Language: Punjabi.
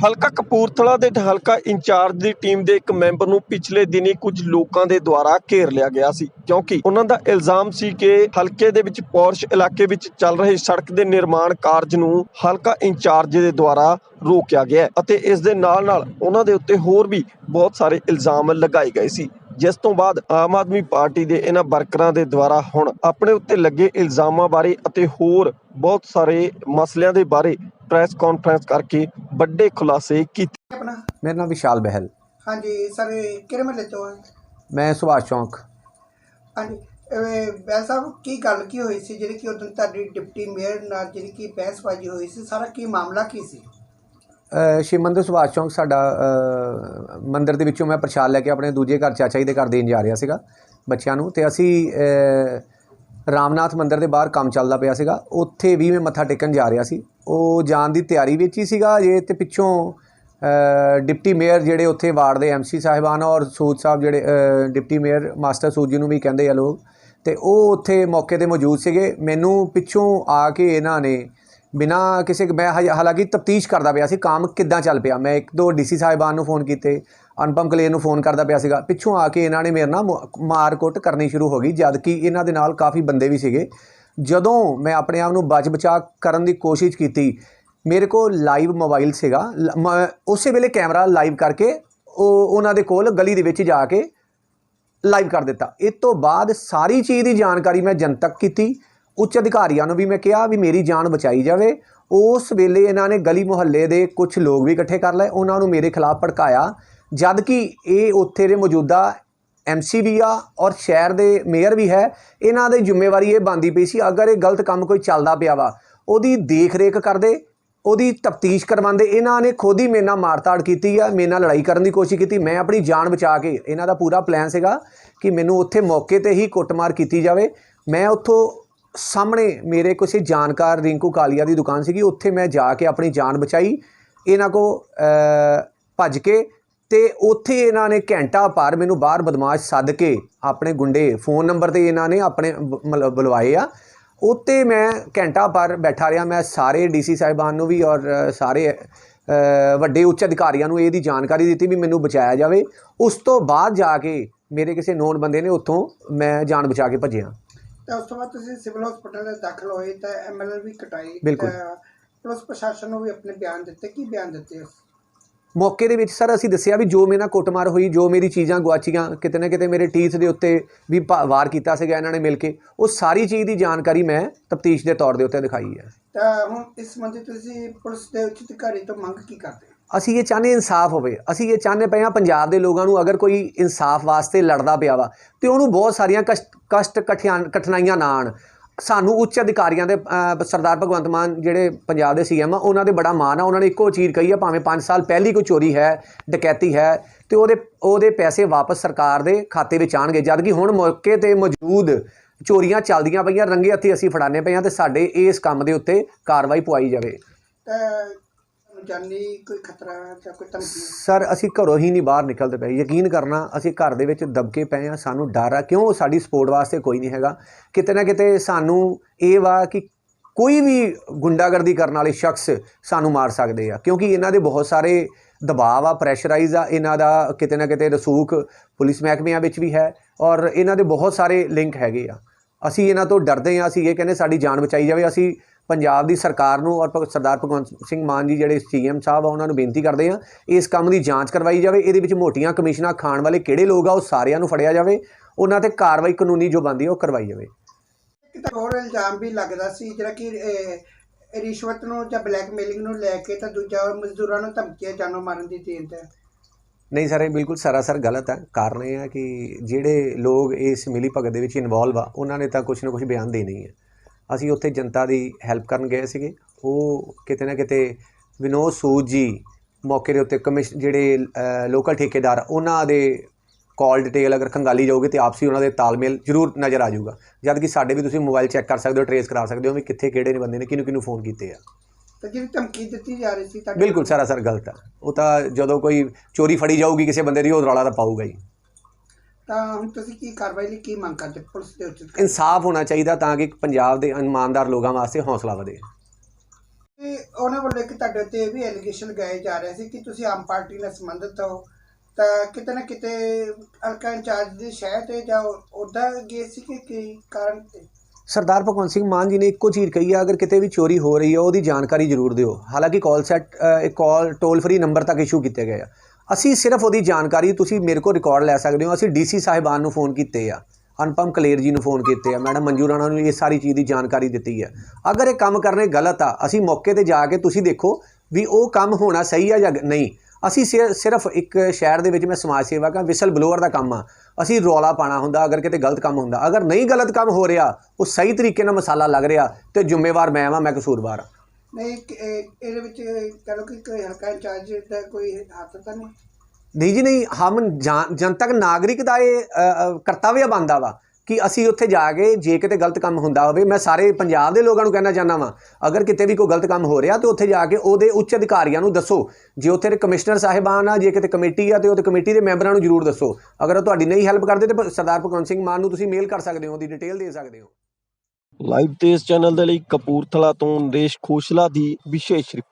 ਹਲਕਾ ਕਪੂਰਥਲਾ ਦੇ ਹਲਕਾ ਇੰਚਾਰਜ ਦੀ ਟੀਮ ਦੇ ਇੱਕ ਮੈਂਬਰ ਨੂੰ ਪਿਛਲੇ ਦਿਨੀ ਕੁਝ ਲੋਕਾਂ ਦੇ ਦੁਆਰਾ ਘੇਰ ਲਿਆ ਗਿਆ ਸੀ, ਕਿਉਂਕਿ ਉਹਨਾਂ ਦਾ ਇਲਜ਼ਾਮ ਸੀ ਕਿ ਹਲਕੇ ਦੇ ਵਿੱਚ ਪੌਰਸ਼ ਇਲਾਕੇ ਵਿੱਚ ਚੱਲ ਰਹੇ ਸੜਕ ਦੇ ਨਿਰਮਾਣ ਕਾਰਜ ਨੂੰ ਹਲਕਾ ਇੰਚਾਰਜ ਦੇ ਦੁਆਰਾ ਰੋਕਿਆ ਗਿਆ ਅਤੇ ਇਸ ਦੇ ਨਾਲ ਨਾਲ ਉਹਨਾਂ ਦੇ ਉੱਤੇ ਹੋਰ ਵੀ ਬਹੁਤ ਸਾਰੇ ਇਲਜ਼ਾਮ ਲਗਾਏ ਗਏ ਸੀ, ਜਿਸ ਤੋਂ ਬਾਅਦ ਆਮ ਆਦਮੀ ਪਾਰਟੀ ਦੇ ਇਹਨਾਂ ਵਰਕਰਾਂ ਦੇ ਦੁਆਰਾ ਹੁਣ ਆਪਣੇ ਉੱਤੇ ਲੱਗੇ ਇਲਜ਼ਾਮਾਂ ਬਾਰੇ ਅਤੇ ਹੋਰ ਬਹੁਤ ਸਾਰੇ ਮਸਲਿਆਂ ਦੇ ਬਾਰੇ ਪ੍ਰੈਸ ਕਾਨਫਰੰਸ ਕਰਕੇ ਵੱਡੇ ਖੁਲਾਸੇ ਕੀਤੇ। ਆਪਣਾ? ਮੇਰਾ ਨਾਮ ਵਿਸ਼ਾਲ ਬਹਿਲ। ਹਾਂਜੀ ਸਰ ਇਹ ਕਿਹੜੇ ਮਹੱਲੇ ਤੋਂ ਹੈ ਮੈਂ ਸੁਭਾਸ਼ ਚੌਂਕ। ਹਾਂਜੀ ਇਹ ਬੈਲ ਸਾਹਿਬ ਕੀ ਗੱਲ ਕੀ ਹੋਈ ਸੀ? ਜਿਹੜੀ ਕਿ ਉਦੋਂ ਤੁਹਾਡੀ ਡਿਪਟੀ ਮੇਅਰ ਨਾਲ ਜਿਹੜੀ ਕਿ ਬਹਿਸਬਾਜ਼ੀ ਹੋਈ ਸੀ ਸਾਰਾ ਕੀ ਮਾਮਲਾ ਕੀ ਸੀ? ਅ, ਸ਼ਿਵ ਮੰਦਿਰ ਸੁਭਾਸ਼ ਚੌਂਕ ਸਾਡਾ ਅ, ਮੰਦਿਰ ਦੇ ਵਿੱਚੋਂ ਮੈਂ ਪ੍ਰਸ਼ਾਦ ਲੈ ਕੇ ਆਪਣੇ ਦੂਜੇ ਘਰ ਚਾਚਾ ਜੀ ਦੇ ਘਰ ਦੇਣ ਜਾ ਰਿਹਾ ਸੀਗਾ ਬੱਚਿਆਂ ਨੂੰ। ਤੇ ਅਸੀਂ ਅ, ਰਾਮਨਾਥ ਮੰਦਿਰ ਦੇ ਬਾਹਰ ਕੰਮ ਚੱਲਦਾ ਪਿਆ ਸੀਗਾ। ਉੱਥੇ ਵੀ ਮੈਂ ਮੱਥਾ ਟੇਕਣ ਜਾ ਰਿਹਾ ਸੀ। ਉਹ ਜਾਣ ਦੀ ਤਿਆਰੀ ਵਿੱਚ ਹੀ ਸੀਗਾ, ਜੇ ਤੇ ਪਿੱਛੋਂ ਡਿਪਟੀ ਮੇਅਰ ਜਿਹੜੇ ਉੱਥੇ ਵਾਰਡ ਦੇ ਐਮਸੀ ਸਾਹਿਬਾਨ ਔਰ ਸੂਦ ਸਾਹਿਬ ਜਿਹੜੇ ਡਿਪਟੀ ਮੇਅਰ ਮਾਸਟਰ ਸੂਦ ਜੀ ਨੂੰ ਵੀ ਕਹਿੰਦੇ ਆ ਲੋਕ, ਤੇ ਉਹ ਉੱਥੇ ਮੌਕੇ ਤੇ ਮੌਜੂਦ ਸੀਗੇ। ਮੈਨੂੰ ਪਿੱਛੋਂ ਆ ਕੇ ਇਹਨਾਂ ਨੇ ਬਿਨਾ ਕਿਸੇ ਮੈਂ ਹਜੇ- ਹਾਲਾਂਕਿ ਤਫਤੀਸ਼ ਕਰਦਾ ਪਿਆ ਸੀ, ਕੰਮ ਕਿੱਦਾਂ ਚੱਲ ਪਿਆ। ਮੈਂ ਇੱਕ ਦੋ ਡੀਸੀ ਸਾਹਿਬਾਨ ਨੂੰ ਫੋਨ ਕੀਤੇ, ਅਨੁਪਮ ਕਲੇਰ ਨੂੰ ਫੋਨ ਕਰਦਾ ਪਿਆ ਸੀਗਾ। ਪਿੱਛੋਂ ਆ ਕੇ ਇਹਨਾਂ ਨੇ ਮੇਰੇ ਨਾਲ ਮੁ- ਮਾਰ-ਕੁੱਟ ਕਰਨੀ ਸ਼ੁਰੂ ਹੋ ਗਈ, ਜਦ ਕਿ ਇਹਨਾਂ ਦੇ ਨਾਲ ਕਾਫੀ ਬੰਦੇ ਵੀ ਸੀਗੇ। ਜਦੋਂ ਮੈਂ ਆਪਣੇ ਆਪ ਨੂੰ ਬਚ ਬਚਾ ਕਰਨ ਦੀ ਕੋਸ਼ਿਸ਼ ਕੀਤੀ, ਮੇਰੇ ਕੋਲ ਲਾਈਵ ਮੋਬਾਈਲ ਸੀਗਾ। ਲ- ਮ- ਉਸੇ ਵੇਲੇ ਕੈਮਰਾ ਲਾਈਵ ਕਰਕੇ ਉਹ ਉਹਨਾਂ ਦੇ ਕੋਲ ਗਲੀ ਦੇ ਵਿੱਚ ਜਾ ਕੇ ਲਾਈਵ ਕਰ ਦਿੱਤਾ। ਇਸ ਤੋਂ ਬਾਅਦ ਸਾਰੀ ਚੀਜ਼ ਦੀ ਜਾਣਕਾਰੀ ਮੈਂ ਜਨਤਕ ਕੀਤੀ। ਉੱਚ ਅਧਿਕਾਰੀਆਂ ਨੂੰ ਵੀ ਮੈਂ ਕਿਹਾ ਵੀ ਮੇਰੀ ਜਾਨ ਬਚਾਈ ਜਾਵੇ। ਉਸ ਵੇਲੇ ਇਹਨਾਂ ਨੇ ਗਲੀ ਮੁਹੱਲੇ ਦੇ ਕੁਝ ਲੋਕ ਵੀ ਇਕੱਠੇ ਕਰ ਲਏ। ਉਹਨਾਂ ਨੂੰ ਮੇਰੇ ਖਿਲਾਫ ਭੜਕਾਇਆ। ਜਦ ਕਿ ਇਹ ਉੱਥੇ ਦੇ ਮੌਜੂਦਾ ਐਮਸੀ ਵੀ ਆ ਔਰ ਸ਼ਹਿਰ ਦੇ ਮੇਅਰ ਵੀ ਹੈ, ਇਹਨਾਂ ਦੇ ਜ਼ਿੰਮੇਵਾਰੀ ਇਹ ਬੰਦੀ ਪਈ ਸੀ, ਅਗਰ ਇਹ ਗਲਤ ਕੰਮ ਕੋਈ ਚੱਲਦਾ ਪਿਆ ਵਾ, ਉਹਦੀ ਦੇਖ ਰੇਖ ਕਰਦੇ, ਉਹਦੀ ਤਫਤੀਸ਼ ਕਰਵਾਉਂਦੇ, ਇਹਨਾਂ ਨੇ ਖੁਦ ਹੀ ਮੇਰੇ ਨਾਲ ਮਾਰਤਾੜ ਕੀਤੀ ਆ, ਮੇਰੇ ਨਾਲ ਲੜਾਈ ਕਰਨ ਦੀ ਕੋਸ਼ਿਸ਼ ਕੀਤੀ, ਮੈਂ ਆਪਣੀ ਜਾਨ ਬਚਾ ਕੇ, ਇਹਨਾਂ ਦਾ ਪੂਰਾ ਪਲਾਨ ਸੀਗਾ ਕਿ ਮੈਨੂੰ ਉੱਥੇ ਮੌਕੇ ਤੇ ਹੀ ਕੁੱਟਮਾਰ ਕੀਤੀ ਜਾਵੇ। ਮੈਂ ਉੱਥੋਂ ਸਾਹਮਣੇ ਮੇਰੇ ਕਿਸੇ ਜਾਣਕਾਰ ਰਿੰਕੂ ਕਾਲੀਆ ਦੀ ਦੁਕਾਨ ਸੀਗੀ, ਉੱਥੇ ਮੈਂ ਜਾ ਕੇ ਆਪਣੀ ਜਾਨ ਬਚਾਈ, ਇਹਨਾਂ ਕੋ ਭੱਜ ਕੇ ਤੇ ਉੱਥੇ ਇਹਨਾਂ ਨੇ ਘੰਟਾ ਭਰ ਮੈਨੂੰ ਬਾਹਰ ਬਦਮਾਸ਼ ਸੱਦ ਕੇ ਆਪਣੇ ਗੁੰਡੇ ਫੋਨ ਨੰਬਰ ਤੇ ਇਹਨਾਂ ਨੇ ਆਪਣੇ ਬੁਲਵਾਏ ਆ। ਉੱਤੇ ਮੈਂ ਘੰਟਾ ਭਰ ਬੈਠਾ ਰਿਹਾ ਮੈਂ ਸਾਰੇ ਡੀਸੀ ਸਾਹਿਬਾਨ ਨੂੰ ਵੀ ਔਰ ਸਾਰੇ ਵੱਡੇ ਉੱਚ ਅਧਿਕਾਰੀਆਂ ਨੂੰ ਇਹਦੀ ਜਾਣਕਾਰੀ ਦਿੱਤੀ ਵੀ ਮੈਨੂੰ ਬਚਾਇਆ ਜਾਵੇ। ਉਸ ਤੋਂ ਬਾਅਦ ਜਾ ਕੇ ਮੇਰੇ ਕਿਸੇ ਨੋਨ ਬੰਦੇ ਨੇ ਉੱਥੋਂ ਮੈਂ ਜਾਨ ਬਚਾ ਕੇ ਭੱਜਿਆ। ਤਾਂ ਉਸ ਤੋਂ ਬਾਅਦ ਤੁਸੀਂ ਸਿਵਲ ਹਸਪੀਟਲ ਦੇ ਦਾਖਲ ਹੋਏ ਤਾਂ ਐਮਐਲਆਰ ਵੀ ਕਟਾਈ। ਬਿਲਕੁਲ। ਪੁਲਿਸ ਪ੍ਰਸ਼ਾਸਨ ਨੂੰ ਵੀ ਆਪਣੇ ਬਿਆਨ ਦਿੱਤੇ ਕੀ ਬਿਆਨ ਦਿੱਤੇ ਮੌਕੇ ਦੇ ਵਿੱਚ ਸਰ ਅਸੀਂ ਦੱਸਿਆ ਵੀ ਜੋ ਮੇਰੇ ਨਾਲ ਕੁੱਟਮਾਰ ਹੋਈ ਜੋ ਮੇਰੀ ਚੀਜ਼ਾਂ ਗੁਆਚੀਆਂ ਕਿਤੇ ਨਾ ਕਿਤੇ ਮੇਰੇ ਟੀਥ ਦੇ ਉੱਤੇ ਵੀ ਵਾਰ ਕੀਤਾ ਸੀਗਾ ਇਹਨਾਂ ਨੇ ਮਿਲ ਕੇ ਉਹ ਸਾਰੀ ਚੀਜ਼ ਦੀ ਜਾਣਕਾਰੀ ਮੈਂ ਤਫਤੀਸ਼ ਦੇ ਤੌਰ ਦੇ ਉੱਤੇ ਦਿਖਾਈ ਹੈ। ਤਾਂ ਹੁਣ ਇਸ ਸੰਬੰਧੀ ਤੁਸੀਂ ਪੁਲਿਸ ਦੇ ਉੱਚ ਅਧਿਕਾਰੀ ਤੋਂ ਮੰਗ ਕੀ ਕਰਦੇ ਹੋ? ਅਸੀਂ ਇਹ ਚਾਹੁੰਦੇ ਇਨਸਾਫ ਹੋਵੇ ਅਸੀਂ ਇਹ ਚਾਹੁੰਦੇ ਪਏ ਹਾਂ ਪੰਜਾਬ ਦੇ ਲੋਕਾਂ ਨੂੰ ਅਗਰ ਕੋਈ ਇਨਸਾਫ ਵਾਸਤੇ ਲੜਦਾ ਪਿਆ ਵਾ ਤੇ ਉਹਨੂੰ ਬਹੁਤ ਸਾਰੀਆਂ ਕਸ਼ਟ ਕਸ਼ਟ ਕਠਿਨਾਈਆਂ ਨਾ ਆਉਣ ਸਾਨੂੰ ਉੱਚ ਅਧਿਕਾਰੀਆਂ ਦੇ ਸਰਦਾਰ ਭਗਵੰਤ ਮਾਨ ਜਿਹੜੇ ਪੰਜਾਬ ਦੇ ਸੀਐਮ ਆ, ਉਹਨਾਂ ਦੇ ਬੜਾ ਮਾਣ ਆ। ਉਹਨਾਂ ਨੇ ਇੱਕੋ ਚੀਜ਼ ਕਹੀ ਆ, ਭਾਵੇਂ 5 ਸਾਲ ਪਹਿਲੀ ਕੋਈ ਚੋਰੀ ਹੈ, ਡਕੈਤੀ ਹੈ, ਤੇ ਉਹਦੇ ਉਹਦੇ ਪੈਸੇ ਵਾਪਸ ਸਰਕਾਰ ਦੇ ਖਾਤੇ ਵਿੱਚ ਆਣਗੇ। ਜਦ ਕਿ ਹੁਣ ਮੌਕੇ ਤੇ ਮੌਜੂਦ ਚੋਰੀਆਂ ਚੱਲਦੀਆਂ ਪਈਆਂ, ਰੰਗੇ ਹੱਥੀ ਅਸੀਂ ਫੜਾਣੇ ਪਏ ਹਾਂ ਤੇ ਸਾਡੇ ਇਸ ਕੰਮ ਦੇ ਉੱਤੇ ਕਾਰਵਾਈ ਪੁਆਈ ਜਾਵੇ। ਜਾਨੀ ਕੋਈ ਖਤਰਾ ਜਾਂ ਕੋਈ ਧਮਕੀ? ਸਰ, ਅਸੀਂ ਘਰੋਂ ਹੀ ਨਹੀਂ ਬਾਹਰ ਨਿਕਲਦੇ ਪਏ। ਯਕੀਨ ਕਰਨਾ, ਅਸੀਂ ਘਰ ਦੇ ਵਿੱਚ ਦਬਕੇ ਪਏ ਆ ਸਾਨੂੰ ਡਰ ਆ। ਕਿਉਂ? ਸਾਡੀ ਸਪੋਰਟ ਵਾਸਤੇ ਕੋਈ ਨਹੀਂ ਹੈਗਾ। ਕਿਤੇ ਨਾ ਕਿਤੇ ਸਾਨੂੰ ਇਹ ਵਾ ਕਿ ਕੋਈ ਵੀ ਗੁੰਡਾਗਰਦੀ ਕਰਨ ਵਾਲੇ ਸ਼ਖਸ ਸਾਨੂੰ ਮਾਰ ਸਕਦੇ ਆ। ਕਿਉਂਕਿ ਇਹਨਾਂ ਦੇ ਬਹੁਤ ਸਾਰੇ ਦਬਾਅ ਆ, ਪ੍ਰੈਸ਼ਰਾਈਜ਼ ਆ। ਇਹਨਾਂ ਦਾ ਕਿਤੇ ਨਾ ਕਿਤੇ ਰਸੂਖ ਪੁਲਿਸ ਮਹਿਕਮਿਆਂ ਵਿੱਚ ਵੀ ਹੈ ਔਰ ਇਹਨਾਂ ਦੇ ਬਹੁਤ ਸਾਰੇ ਲਿੰਕ ਹੈਗੇ ਆ। ਅਸੀਂ ਇਹਨਾਂ ਤੋਂ ਡਰਦੇ ਹਾਂ, ਅਸੀਂ ਇਹ ਕਹਿੰਦੇ ਸਾਡੀ ਜਾਨ ਬਚਾਈ ਜਾਵੇ। ਅਸੀਂ ਪੰਜਾਬ ਦੀ ਸਰਕਾਰ ਨੂੰ ਔਰ ਭਗਤ ਸਰਦਾਰ ਭਗਵੰਤ ਸਿੰਘ ਮਾਨ ਜੀ ਜਿਹੜੇ ਸੀਐਮ ਸਾਹਿਬ ਆ, ਉਹਨਾਂ ਨੂੰ ਬੇਨਤੀ ਕਰਦੇ ਆ ਇਸ ਕੰਮ ਦੀ ਜਾਂਚ ਕਰਵਾਈ ਜਾਵੇ। ਇਹਦੇ ਵਿੱਚ ਮੋਟੀਆਂ ਕਮਿਸ਼ਨਾਂ ਖਾਣ ਵਾਲੇ ਕਿਹੜੇ ਲੋਕ ਆ, ਉਹ ਸਾਰਿਆਂ ਨੂੰ ਫੜਿਆ ਜਾਵੇ। ਉਹਨਾਂ ਤੇ ਕਾਰਵਾਈ ਕਾਨੂੰਨੀ ਜੋ ਬਣਦੀ ਆ, ਉਹ ਕਰਵਾਈ ਜਾਵੇ। ਇੱਕ ਤਾਂ ਹੋਰ ਇਲਜ਼ਾਮ ਵੀ ਲੱਗਦਾ ਸੀ, ਜਿਹੜਾ ਕਿ ਰਿਸ਼ਵਤ ਨੂੰ ਜਾਂ ਬਲੈਕਮੇਲਿੰਗ ਨੂੰ ਲੈ ਕੇ ਤਾਂ ਦੂਜਾ ਮਜ਼ਦੂਰਾਂ ਨੂੰ ਧਮਕੀਆਂ ਜਾਨੋਂ ਮਾਰਨ ਦੀ ਦੇਣ ਹੈ ਨਹੀਂ ਸਰ, ਇਹ ਬਿਲਕੁਲ ਸਰਾਸਰ ਗਲਤ ਹੈ। ਕਾਰਨ ਇਹ ਹੈ ਕਿ ਜਿਹੜੇ ਲੋਕ ਇਸ ਮਿਲੀ ਭਗਤ ਦੇ ਵਿੱਚ ਇਨਵੋਲਵ ਆ, ਉਹਨਾਂ ਨੇ ਤਾਂ ਕੁਝ ਨਾ ਕੁਝ ਬਿਆਨ ਦੇਣੇ ਹੀ ਹੈ ਅਸੀਂ ਉੱਥੇ ਜਨਤਾ ਦੀ ਹੈਲਪ ਕਰਨ ਗਏ ਸੀਗੇ। ਉਹ ਕਿਤੇ ਨਾ ਕਿਤੇ ਵਿਨੋਦ ਸੂਦ ਜੀ ਮੌਕੇ ਦੇ ਉੱਤੇ ਕਮਿਸ਼ਨ ਜਿਹੜੇ ਲੋਕਲ ਠੇਕੇਦਾਰ ਉਹਨਾਂ ਦੇ ਕਾਲ ਡਿਟੇਲ ਅਗਰ ਖੰਗਾਲੀ ਜਾਊਗੀ ਤੇ ਆਪਸੀ ਉਹਨਾਂ ਦੇ ਤਾਲਮੇਲ ਜ਼ਰੂਰ ਨਜ਼ਰ ਆ ਜਾਊਗਾ। ਜਦ ਕਿ ਸਾਡੇ ਵੀ ਤੁਸੀਂ ਮੋਬਾਈਲ ਚੈੱਕ ਕਰ ਸਕਦੇ ਹੋ ਟਰੇਸ ਕਰਾ ਸਕਦੇ ਹੋ ਵੀ ਕਿੱਥੇ ਕਿਹੜੇ ਨੇ ਬੰਦੇ ਨੇ ਕਿਹਨੂੰ ਕਿਹਨੂੰ ਫੋਨ ਕੀਤੇ ਆ। ਤਾਂ ਜਿਹੜੀ ਧਮਕੀ ਦਿੱਤੀ ਜਾ ਰਹੀ ਸੀ ਤੁਹਾਡੇ ਬਿਲਕੁਲ ਸਰਾਸਰ ਗਲਤ ਹੈ ਉਹ ਤਾਂ ਜਦੋਂ ਕੋਈ ਚੋਰੀ ਫੜੀ ਜਾਊਗੀ ਕਿਸੇ ਬੰਦੇ ਦੀ ਉਹ ਰੌਲਾ ਤਾਂ ਪਾਊਗਾ ਹੀ। ਤਾਂ ਹੁਣ ਤੁਸੀਂ ਕੀ ਕਾਰਵਾਈ ਲਈ ਕੀ ਮੰਗ ਕਰਦੇ? ਪੁਲਿਸ ਦੇ ਉੱਚ ਇਨਸਾਫ ਹੋਣਾ ਚਾਹੀਦਾ ਤਾਂ ਕਿ ਪੰਜਾਬ ਦੇ ਇਮਾਨਦਾਰ ਲੋਕਾਂ ਵਾਸਤੇ ਹੌਸਲਾ ਵਧੇ। ਤੇ ਉਹਨਾਂ ਵੱਲੋਂ ਇੱਕ ਤੁਹਾਡੇ ਉੱਤੇ ਇਹ ਵੀ ਐਲੀਗੇਸ਼ਨ ਲਗਾਏ ਜਾ ਰਿਹਾ ਸੀ ਕਿ ਤੁਸੀਂ ਆਮ ਪਾਰਟੀ ਨਾਲ ਸੰਬੰਧਿਤ ਹੋ। ਤਾਂ ਕਿਤੇ ਨਾ ਕਿਤੇ ਹਲਕਾ ਇੰਚਾਰਜ ਦੀ ਸ਼ਹਿ ਤੇ ਜਾਂ ਉਹਦਾ ਗਏ ਸੀ ਕਿ ਕੀ ਕਾਰਨ ਤੇ? ਸਰਦਾਰ ਭਗਵੰਤ ਸਿੰਘ ਮਾਨ ਜੀ ਨੇ ਇੱਕੋ ਚੀਜ਼ ਕਹੀ ਆ, ਅਗਰ ਕਿਤੇ ਵੀ ਚੋਰੀ ਹੋ ਰਹੀ ਹੈ ਉਹਦੀ ਜਾਣਕਾਰੀ ਜ਼ਰੂਰ ਦਿਓ। ਹਾਲਾਂਕਿ ਕਾਲ ਸੈਟ ਇੱਕ ਕਾਲ ਟੋਲ ਫਰੀ ਨੰਬਰ ਤੱਕ ਇਸ਼ੂ ਕੀਤੇ ਗਏ ਆ। ਅਸੀਂ ਸਿਰਫ ਉਹਦੀ ਜਾਣਕਾਰੀ, ਤੁਸੀਂ ਮੇਰੇ ਕੋਲ ਰਿਕਾਰਡ ਲੈ ਸਕਦੇ ਹੋ, ਅਸੀਂ ਡੀਸੀ ਸਾਹਿਬਾਨ ਨੂੰ ਫੋਨ ਕੀਤੇ ਆ। ਅਨੁਪਮ ਕਲੇਰ ਜੀ ਨੂੰ ਫੋਨ ਕੀਤੇ ਆ, ਮੈਡਮ ਮੰਜੂ ਰਾਣਾ ਨੂੰ ਇਹ ਸਾਰੀ ਚੀਜ਼ ਦੀ ਜਾਣਕਾਰੀ ਦਿੱਤੀ ਹੈ ਅਗਰ ਇਹ ਕੰਮ ਕਰਨੇ ਗਲਤ ਆ, ਅਸੀਂ ਮੌਕੇ ਤੇ ਜਾ ਕੇ ਤੁਸੀਂ ਦੇਖੋ ਵੀ ਉਹ ਕੰਮ ਹੋਣਾ ਸਹੀ ਆ ਜਾਂ ਨਹੀਂ। ਅਸੀਂ ਸਿਰਫ ਇੱਕ ਸ਼ਹਿਰ ਦੇ ਵਿੱਚ ਮੈਂ ਸਮਾਜ ਸੇਵਕ ਹਾਂ ਵਿਸਲ ਬਲੋਅਰ ਦਾ ਕੰਮ ਆ ਅਸੀਂ ਰੌਲਾ ਪਾਣਾ ਹੁੰਦਾ ਅਗਰ ਕਿਤੇ ਗਲਤ ਕੰਮ ਹੁੰਦਾ। ਅਗਰ ਨਹੀਂ ਗਲਤ ਕੰਮ ਹੋ ਰਿਹਾ ਉਹ ਸਹੀ ਤਰੀਕੇ ਨਾਲ ਮਸਾਲਾ ਲੱਗ ਰਿਹਾ ਤੇ ਜ਼ਿੰਮੇਵਾਰ ਮੈਂ ਵਾਂ ਮੈਂ ਕਸੂਰਵਾਰ ਨਹੀਂ ਇਹਦੇ ਵਿੱਚ ਕਹ ਲਓ ਕਿ ਕੋਈ ਹਲਕਾ ਇੰਚਾਰਜ ਦਾ ਕੋਈ ਹੱਥ ਤਾਂ ਨਹੀਂ? ਨਹੀਂ ਜੀ ਨਹੀਂ ਹਮ ਜਾਨ- ਜਨਤਕ ਨਾਗਰਿਕ ਦਾ ਇਹ ਕਰਤੱਵਯ ਬਣਦਾ ਵਾ। ਕਿ ਅਸੀਂ ਉੱਥੇ ਜਾ ਕੇ ਜੇ ਕਿਤੇ ਗਲਤ ਕੰਮ ਹੁੰਦਾ ਹੋਵੇ, ਮੈਂ ਸਾਰੇ ਪੰਜਾਬ ਦੇ ਲੋਕਾਂ ਨੂੰ ਕਹਿਣਾ ਚਾਹੁੰਦਾ ਵਾਂ, ਅਗਰ ਕਿਤੇ ਵੀ ਕੋਈ ਗਲਤ ਕੰਮ ਹੋ ਰਿਹਾ ਤੇ ਉੱਥੇ ਜਾ ਕੇ ਉਹਦੇ ਉੱਚ ਅਧਿਕਾਰੀਆਂ ਨੂੰ ਦੱਸੋ। ਜੇ ਉੱਥੇ ਦੇ ਕਮਿਸ਼ਨਰ ਸਾਹਿਬਾਨ ਆ, ਜੇ ਕਿਤੇ ਕਮੇਟੀ ਆ ਤੇ ਉਹਦੇ ਕਮੇਟੀ ਦੇ ਮੈਂਬਰਾਂ ਨੂੰ ਜ਼ਰੂਰ ਦੱਸੋ। ਅਗਰ ਉਹ ਤੁਹਾਡੀ ਨਹੀਂ ਹੈਲਪ ਕਰਦੇ ਤੇ ਸਰਦਾਰ ਭਗਵੰਤ ਸਿੰਘ ਮਾਨ ਨੂੰ ਤੁਸੀਂ ਮੇਲ ਕਰ ਸਕਦੇ ਹੋ, ਉਹਦੀ ਡਿਟੇਲ ਦੇ ਸਕਦੇ ਹੋ। ਲਾਈਵ ਤੇਜ਼ ਚੈਨਲ ਦੇ ਲਈ ਕਪੂਰਥਲਾ ਤੋਂ ਨਰੇਸ਼ ਖੋਸਲਾ ਦੀ ਵਿਸ਼ੇਸ਼ ਰਿਪੋਰਟ